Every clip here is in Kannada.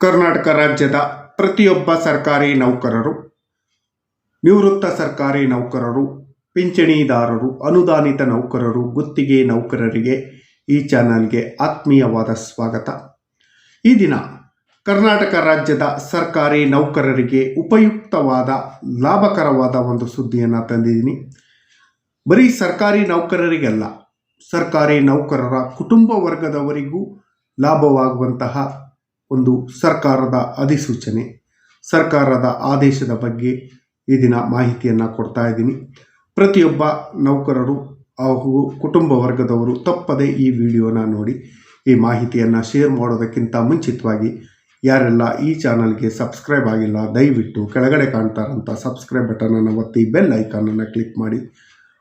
ಕರ್ನಾಟಕ ರಾಜ್ಯದ ಪ್ರತಿಯೊಬ್ಬ ಸರ್ಕಾರಿ ನೌಕರರು, ನಿವೃತ್ತ ಸರ್ಕಾರಿ ನೌಕರರು, ಪಿಂಚಣಿದಾರರು, ಅನುದಾನಿತ ನೌಕರರು, ಗುತ್ತಿಗೆ ನೌಕರರಿಗೆ ಈ ಚಾನಲ್ಗೆ ಆತ್ಮೀಯವಾದ ಸ್ವಾಗತ. ಈ ದಿನ ಕರ್ನಾಟಕ ರಾಜ್ಯದ ಸರ್ಕಾರಿ ನೌಕರರಿಗೆ ಉಪಯುಕ್ತವಾದ, ಲಾಭಕರವಾದ ಒಂದು ಸುದ್ದಿಯನ್ನು ತಂದಿದ್ದೀನಿ. ಬರೀ ಸರ್ಕಾರಿ ನೌಕರರಿಗೆಲ್ಲ, ಸರ್ಕಾರಿ ನೌಕರರ ಕುಟುಂಬ ವರ್ಗದವರಿಗೂ ಲಾಭವಾಗುವಂತಹ ಒಂದು ಸರ್ಕಾರದ ಅಧಿಸೂಚನೆ, ಸರ್ಕಾರದ ಆದೇಶದ ಬಗ್ಗೆ ಈ ದಿನ ಮಾಹಿತಿಯನ್ನು ಕೊಡ್ತಾ ಇದ್ದೀನಿ. ಪ್ರತಿಯೊಬ್ಬ ನೌಕರರು ಹಾಗೂ ಕುಟುಂಬ ವರ್ಗದವರು ತಪ್ಪದೆ ಈ ವಿಡಿಯೋನ ನೋಡಿ, ಈ ಮಾಹಿತಿಯನ್ನು ಶೇರ್ ಮಾಡೋದಕ್ಕಿಂತ ಮುಂಚಿತವಾಗಿ ಯಾರೆಲ್ಲ ಈ ಚಾನಲ್ಗೆ ಸಬ್ಸ್ಕ್ರೈಬ್ ಆಗಿಲ್ಲ, ದಯವಿಟ್ಟು ಕೆಳಗಡೆ ಕಾಣ್ತಾರಂಥ ಸಬ್ಸ್ಕ್ರೈಬ್ ಬಟನನ್ನು ಒತ್ತಿ ಬೆಲ್ ಐಕಾನನ್ನು ಕ್ಲಿಕ್ ಮಾಡಿ.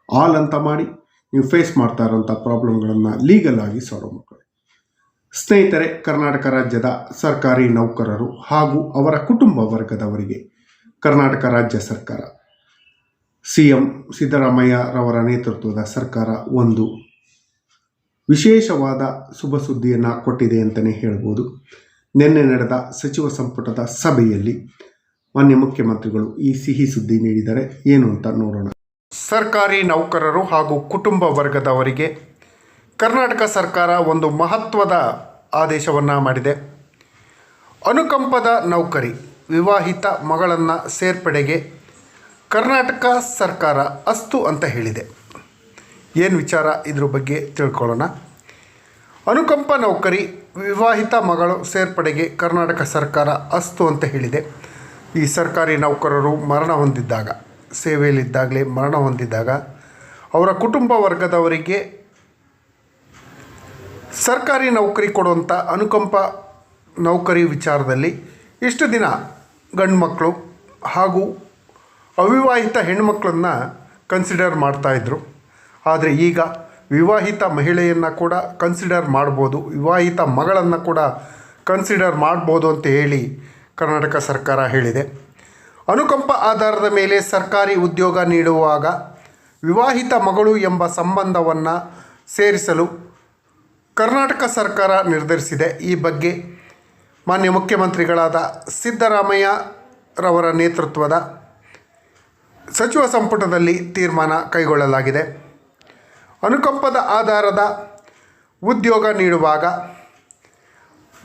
ಆಲ್ ಅಂತ ಮಾಡಿ, ನೀವು ಫೇಸ್ ಮಾಡ್ತಾ ಇರೋಂಥ ಪ್ರಾಬ್ಲಮ್ಗಳನ್ನು ಲೀಗಲ್ ಆಗಿ ಸಾಲ್ವ್ ಮಾಡ್ಕೊಳ್ಳಿ. ಸ್ನೇಹಿತರೆ, ಕರ್ನಾಟಕ ರಾಜ್ಯದ ಸರ್ಕಾರಿ ನೌಕರರು ಹಾಗೂ ಅವರ ಕುಟುಂಬ ವರ್ಗದವರಿಗೆ ಕರ್ನಾಟಕ ರಾಜ್ಯ ಸರ್ಕಾರ ಸಿ ಎಂ ಸಿದ್ದರಾಮಯ್ಯರವರ ನೇತೃತ್ವದ ಸರ್ಕಾರ ಒಂದು ವಿಶೇಷವಾದ ಶುಭ ಸುದ್ದಿಯನ್ನು ಕೊಟ್ಟಿದೆ ಅಂತಲೇ ಹೇಳ್ಬೋದು. ನಿನ್ನೆ ನಡೆದ ಸಚಿವ ಸಂಪುಟದ ಸಭೆಯಲ್ಲಿ ಮಾನ್ಯ ಮುಖ್ಯಮಂತ್ರಿಗಳು ಈ ಸಿಹಿ ಸುದ್ದಿ ನೀಡಿದರೆ ಏನು ಅಂತ ನೋಡೋಣ. ಸರ್ಕಾರಿ ನೌಕರರು ಹಾಗೂ ಕುಟುಂಬ ವರ್ಗದವರಿಗೆ ಕರ್ನಾಟಕ ಸರ್ಕಾರ ಒಂದು ಮಹತ್ವದ ಆದೇಶವನ್ನು ಮಾಡಿದೆ. ಅನುಕಂಪದ ನೌಕರಿ, ವಿವಾಹಿತ ಮಗಳನ್ನು ಸೇರ್ಪಡೆಗೆ ಕರ್ನಾಟಕ ಸರ್ಕಾರ ಅಸ್ತು ಅಂತ ಹೇಳಿದೆ. ಏನು ವಿಚಾರ ಇದ್ರ ಬಗ್ಗೆ ತಿಳ್ಕೊಳ್ಳೋಣ. ಅನುಕಂಪ ನೌಕರಿ, ವಿವಾಹಿತ ಮಗಳು ಸೇರ್ಪಡೆಗೆ ಕರ್ನಾಟಕ ಸರ್ಕಾರ ಅಸ್ತು ಅಂತ ಹೇಳಿದೆ. ಈ ಸರ್ಕಾರಿ ನೌಕರರು ಮರಣ ಹೊಂದಿದ್ದಾಗ, ಸೇವೆಯಲ್ಲಿದ್ದಾಗಲೇ ಮರಣ ಹೊಂದಿದ್ದಾಗ, ಅವರ ಕುಟುಂಬ ವರ್ಗದವರಿಗೆ ಸರ್ಕಾರಿ ನೌಕರಿ ಕೊಡುವಂಥ ಅನುಕಂಪ ನೌಕರಿ ವಿಚಾರದಲ್ಲಿ ಇಷ್ಟು ದಿನ ಗಂಡು ಮಕ್ಕಳು ಹಾಗೂ ಅವಿವಾಹಿತ ಹೆಣ್ಮಕ್ಳನ್ನು ಕನ್ಸಿಡರ್ ಮಾಡ್ತಾಯಿದ್ರು ಆದರೆ ಈಗ ವಿವಾಹಿತ ಮಹಿಳೆಯನ್ನು ಕೂಡ ಕನ್ಸಿಡರ್ ಮಾಡ್ಬೋದು, ವಿವಾಹಿತ ಮಗಳನ್ನು ಕೂಡ ಕನ್ಸಿಡರ್ ಮಾಡ್ಬೋದು ಅಂತ ಹೇಳಿ ಕರ್ನಾಟಕ ಸರ್ಕಾರ ಹೇಳಿದೆ. ಅನುಕಂಪ ಆಧಾರದ ಮೇಲೆ ಸರ್ಕಾರಿ ಉದ್ಯೋಗ ನೀಡುವಾಗ ವಿವಾಹಿತ ಮಗಳು ಎಂಬ ಸಂಬಂಧವನ್ನು ಸೇರಿಸಲು ಕರ್ನಾಟಕ ಸರ್ಕಾರ ನಿರ್ಧರಿಸಿದೆ. ಈ ಬಗ್ಗೆ ಮಾನ್ಯ ಮುಖ್ಯಮಂತ್ರಿಗಳಾದ ಸಿದ್ದರಾಮಯ್ಯರವರ ನೇತೃತ್ವದ ಸಚಿವ ಸಂಪುಟದಲ್ಲಿ ತೀರ್ಮಾನ ಕೈಗೊಳ್ಳಲಾಗಿದೆ. ಅನುಕಂಪದ ಆಧಾರದ ಉದ್ಯೋಗ ನೀಡುವಾಗ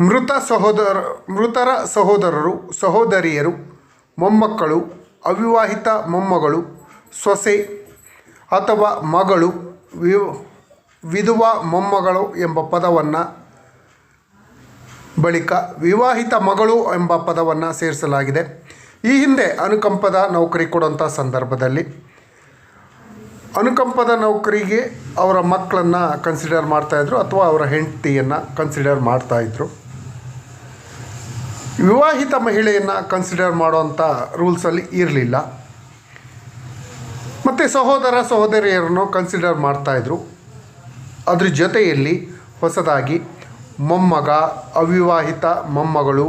ಮೃತ ಸಹೋದರ, ಮೃತರ ಸಹೋದರರು, ಸಹೋದರಿಯರು, ಮೊಮ್ಮಕ್ಕಳು, ಅವಿವಾಹಿತ ಮೊಮ್ಮಗಳು, ಸೊಸೆ ಅಥವಾ ಮಗಳು ವಿ ವಿಧವಾ ಮೊಮ್ಮಗಳು ಎಂಬ ಪದವನ್ನು ಬಳಿಕ ವಿವಾಹಿತ ಮಗಳು ಎಂಬ ಪದವನ್ನು ಸೇರಿಸಲಾಗಿದೆ. ಈ ಹಿಂದೆ ಅನುಕಂಪದ ನೌಕರಿ ಕೊಡುವಂಥ ಸಂದರ್ಭದಲ್ಲಿ ಅನುಕಂಪದ ನೌಕರಿಗೆ ಅವರ ಮಕ್ಕಳನ್ನು ಕನ್ಸಿಡರ್ ಮಾಡ್ತಾಯಿದ್ರು ಅಥವಾ ಅವರ ಹೆಂಡತಿಯನ್ನು ಕನ್ಸಿಡರ್ ಮಾಡ್ತಾಯಿದ್ರು ವಿವಾಹಿತ ಮಹಿಳೆಯನ್ನು ಕನ್ಸಿಡರ್ ಮಾಡುವಂಥ ರೂಲ್ಸಲ್ಲಿ ಇರಲಿಲ್ಲ. ಮತ್ತು ಸಹೋದರ ಸಹೋದರಿಯರನ್ನು ಕನ್ಸಿಡರ್ ಮಾಡ್ತಾಯಿದ್ರು ಅದ್ರ ಜೊತೆಯಲ್ಲಿ ಹೊಸದಾಗಿ ಮೊಮ್ಮಗ, ಅವಿವಾಹಿತ ಮೊಮ್ಮಗಳು,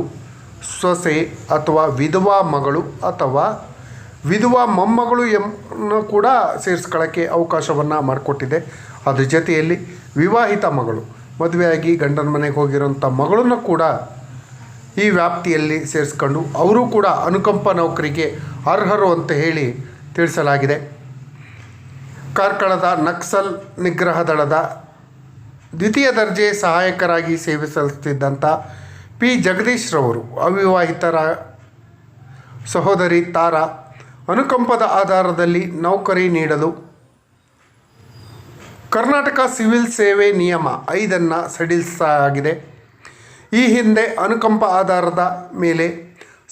ಸೊಸೆ ಅಥವಾ ವಿಧವಾ ಮಗಳು ಅಥವಾ ವಿಧವಾ ಮೊಮ್ಮಗಳು ಎನ್ನು ಕೂಡ ಸೇರಿಸ್ಕೊಳ್ಳೋಕ್ಕೆ ಅವಕಾಶವನ್ನು ಮಾಡಿಕೊಟ್ಟಿದೆ. ಅದ್ರ ಜೊತೆಯಲ್ಲಿ ವಿವಾಹಿತ ಮಗಳು, ಮದುವೆಯಾಗಿ ಗಂಡನ ಮನೆಗೆ ಹೋಗಿರೋಂಥ ಮಗಳನ್ನು ಕೂಡ ಈ ವ್ಯಾಪ್ತಿಯಲ್ಲಿ ಸೇರಿಸ್ಕೊಂಡು ಅವರು ಕೂಡ ಅನುಕಂಪ ನೌಕರಿಗೆ ಅರ್ಹರು ಅಂತ ಹೇಳಿ ತಿಳಿಸಲಾಗಿದೆ. ಕಾರ್ಕಳದ ನಕ್ಸಲ್ ನಿಗ್ರಹ ದಳದ ದ್ವಿತೀಯ ದರ್ಜೆ ಸಹಾಯಕರಾಗಿ ಸೇವೆ ಸಲ್ಲಿಸುತ್ತಿದ್ದಂಥ ಪಿ. ಜಗದೀಶ್ರವರು ಅವಿವಾಹಿತರ ಸಹೋದರಿ ತಾರಾ, ಅನುಕಂಪದ ಆಧಾರದಲ್ಲಿ ನೌಕರಿ ನೀಡಲು ಕರ್ನಾಟಕ ಸಿವಿಲ್ ಸೇವೆ ನಿಯಮ ಐದನ್ನು ಸಡಿಲಿಸಲಾಗಿದೆ ಈ ಹಿಂದೆ ಅನುಕಂಪ ಆಧಾರದ ಮೇಲೆ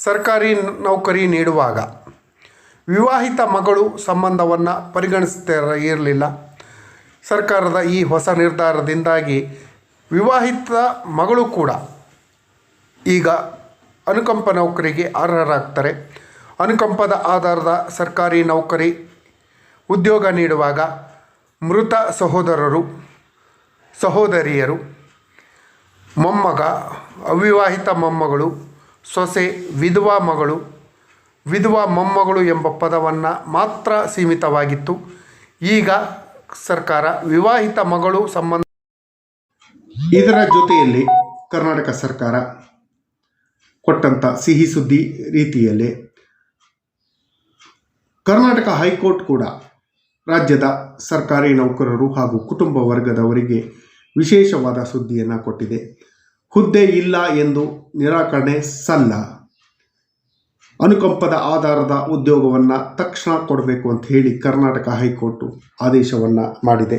ಸರ್ಕಾರಿ ನೌಕರಿ ನೀಡುವಾಗ ವಿವಾಹಿತ ಮಗಳು ಸಂಬಂಧವನ್ನು ಪರಿಗಣಿಸ್ತಾ ಇರಲಿಲ್ಲ. ಸರ್ಕಾರದ ಈ ಹೊಸ ನಿರ್ಧಾರದಿಂದಾಗಿ ವಿವಾಹಿತ ಮಗಳು ಕೂಡ ಈಗ ಅನುಕಂಪ ನೌಕರಿಗೆ ಅರ್ಹರಾಗ್ತಾರೆ. ಅನುಕಂಪದ ಆಧಾರದ ಸರ್ಕಾರಿ ನೌಕರಿ ಉದ್ಯೋಗ ನೀಡುವಾಗ ಮೃತ ಸಹೋದರರು, ಸಹೋದರಿಯರು, ಮೊಮ್ಮಗ, ಅವಿವಾಹಿತ ಮೊಮ್ಮಗಳು, ಸೊಸೆ, ವಿಧವಾ ಮಗಳು, ವಿಧವಾ ಮೊಮ್ಮಗಳು ಎಂಬ ಪದವನ್ನು ಮಾತ್ರ ಸೀಮಿತವಾಗಿತ್ತು. ಈಗ ಸರ್ಕಾರ ವಿವಾಹಿತ ಮಗಳು ಸಂಬಂಧ ಇದರ ಜೊತೆಯಲ್ಲಿ ಕರ್ನಾಟಕ ಸರ್ಕಾರ ಕೊಟ್ಟಂಥ ಸಿಹಿ ಸುದ್ದಿ ರೀತಿಯಲ್ಲಿ ಕರ್ನಾಟಕ ಹೈಕೋರ್ಟ್ ಕೂಡ ರಾಜ್ಯದ ಸರ್ಕಾರಿ ನೌಕರರು ಹಾಗೂ ಕುಟುಂಬ ವರ್ಗದವರಿಗೆ ವಿಶೇಷವಾದ ಸುದ್ದಿಯನ್ನು ಕೊಟ್ಟಿದೆ. ಹುದ್ದೆ ಇಲ್ಲ ಎಂದು ನಿರಾಕರಣೆ ಸಲ್ಲ. ಅನುಕಂಪದ ಆಧಾರದ ಉದ್ಯೋಗವನ್ನು ತಕ್ಷಣ ಕೊಡಬೇಕು ಅಂತ ಹೇಳಿ ಕರ್ನಾಟಕ ಹೈಕೋರ್ಟು ಆದೇಶವನ್ನು ಮಾಡಿದೆ.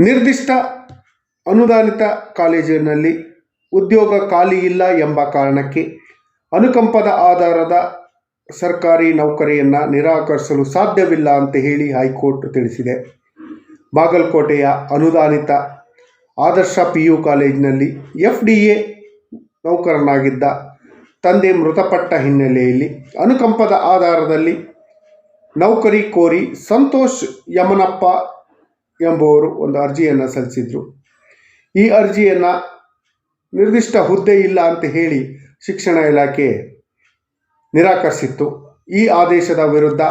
ನಿರ್ದಿಷ್ಟ ಅನುದಾನಿತ ಕಾಲೇಜಿನಲ್ಲಿ ಉದ್ಯೋಗ ಖಾಲಿ ಇಲ್ಲ ಎಂಬ ಕಾರಣಕ್ಕೆ ಅನುಕಂಪದ ಆಧಾರದ ಸರ್ಕಾರಿ ನೌಕರಿಯನ್ನು ನಿರಾಕರಿಸಲು ಸಾಧ್ಯವಿಲ್ಲ ಅಂತ ಹೇಳಿ ಹೈಕೋರ್ಟ್ ತಿಳಿಸಿದೆ. ಬಾಗಲಕೋಟೆಯ ಅನುದಾನಿತ ಆದರ್ಶ ಪಿ ಯು ಕಾಲೇಜಿನಲ್ಲಿ ಎಫ್ ಡಿ ಎ ನೌಕರನಾಗಿದ್ದ ತಂದೆ ಮೃತಪಟ್ಟ ಹಿನ್ನೆಲೆಯಲ್ಲಿ ಅನುಕಂಪದ ಆಧಾರದಲ್ಲಿ ನೌಕರಿ ಕೋರಿ ಸಂತೋಷ್ ಯಮನಪ್ಪ ಎಂಬುವರು ಒಂದು ಅರ್ಜಿಯನ್ನು ಸಲ್ಲಿಸಿದರು. ಈ ಅರ್ಜಿಯನ್ನು ನಿರ್ದಿಷ್ಟ ಹುದ್ದೆ ಇಲ್ಲ ಅಂತ ಹೇಳಿ ಶಿಕ್ಷಣ ಇಲಾಖೆ ನಿರಾಕರಿಸಿತ್ತು. ಈ ಆದೇಶದ ವಿರುದ್ಧ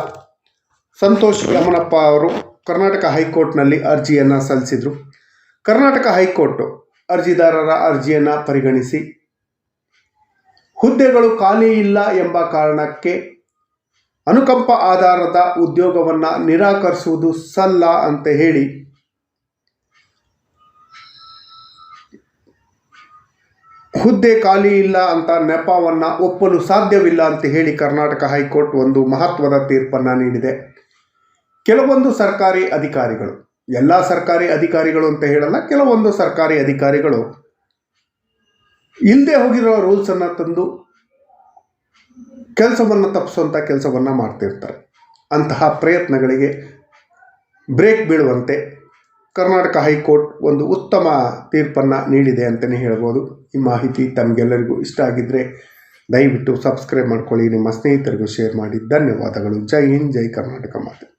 ಸಂತೋಷ್ ಯಮನಪ್ಪ ಅವರು ಕರ್ನಾಟಕ ಹೈಕೋರ್ಟ್ನಲ್ಲಿ ಅರ್ಜಿಯನ್ನು ಸಲ್ಲಿಸಿದರು. ಕರ್ನಾಟಕ ಹೈಕೋರ್ಟ್ ಅರ್ಜಿದಾರರ ಅರ್ಜಿಯನ್ನು ಪರಿಗಣಿಸಿ ಹುದ್ದೆಗಳು ಖಾಲಿ ಇಲ್ಲ ಎಂಬ ಕಾರಣಕ್ಕೆ ಅನುಕಂಪ ಆಧಾರದ ಉದ್ಯೋಗವನ್ನು ನಿರಾಕರಿಸುವುದು ಸಲ್ಲ ಅಂತ ಹೇಳಿ ಹುದ್ದೆ ಖಾಲಿ ಇಲ್ಲ ಅಂತ ನೆಪವನ್ನು ಒಪ್ಪಲು ಸಾಧ್ಯವಿಲ್ಲ ಅಂತ ಹೇಳಿ ಕರ್ನಾಟಕ ಹೈಕೋರ್ಟ್ ಒಂದು ಮಹತ್ವದ ತೀರ್ಪನ್ನು ನೀಡಿದೆ. ಕೆಲವೊಂದು ಸರ್ಕಾರಿ ಅಧಿಕಾರಿಗಳು, ಎಲ್ಲ ಸರ್ಕಾರಿ ಅಧಿಕಾರಿಗಳು ಅಂತ ಹೇಳಲ್ಲ, ಕೆಲವೊಂದು ಸರ್ಕಾರಿ ಅಧಿಕಾರಿಗಳು ಇಲ್ಲದೆ ಹೋಗಿರೋ ರೂಲ್ಸನ್ನು ತಂದು ಕೆಲಸವನ್ನು ತಪ್ಪಿಸುವಂಥ ಕೆಲಸವನ್ನು ಮಾಡ್ತಿರ್ತಾರೆ. ಅಂತಹ ಪ್ರಯತ್ನಗಳಿಗೆ ಬ್ರೇಕ್ ಬೀಳುವಂತೆ ಕರ್ನಾಟಕ ಹೈಕೋರ್ಟ್ ಒಂದು ಉತ್ತಮ ತೀರ್ಪನ್ನು ನೀಡಿದೆ ಅಂತಲೇ ಹೇಳ್ಬೋದು. ಈ ಮಾಹಿತಿ ತಮಗೆಲ್ಲರಿಗೂ ಇಷ್ಟ ಆಗಿದ್ದರೆ ದಯವಿಟ್ಟು ಸಬ್ಸ್ಕ್ರೈಬ್ ಮಾಡ್ಕೊಳ್ಳಿ. ನಿಮ್ಮ ಸ್ನೇಹಿತರಿಗೂ ಶೇರ್ ಮಾಡಿ. ಧನ್ಯವಾದಗಳು. ಜೈ ಹಿಂದ್, ಜೈ ಕರ್ನಾಟಕ ಮಾತೆ.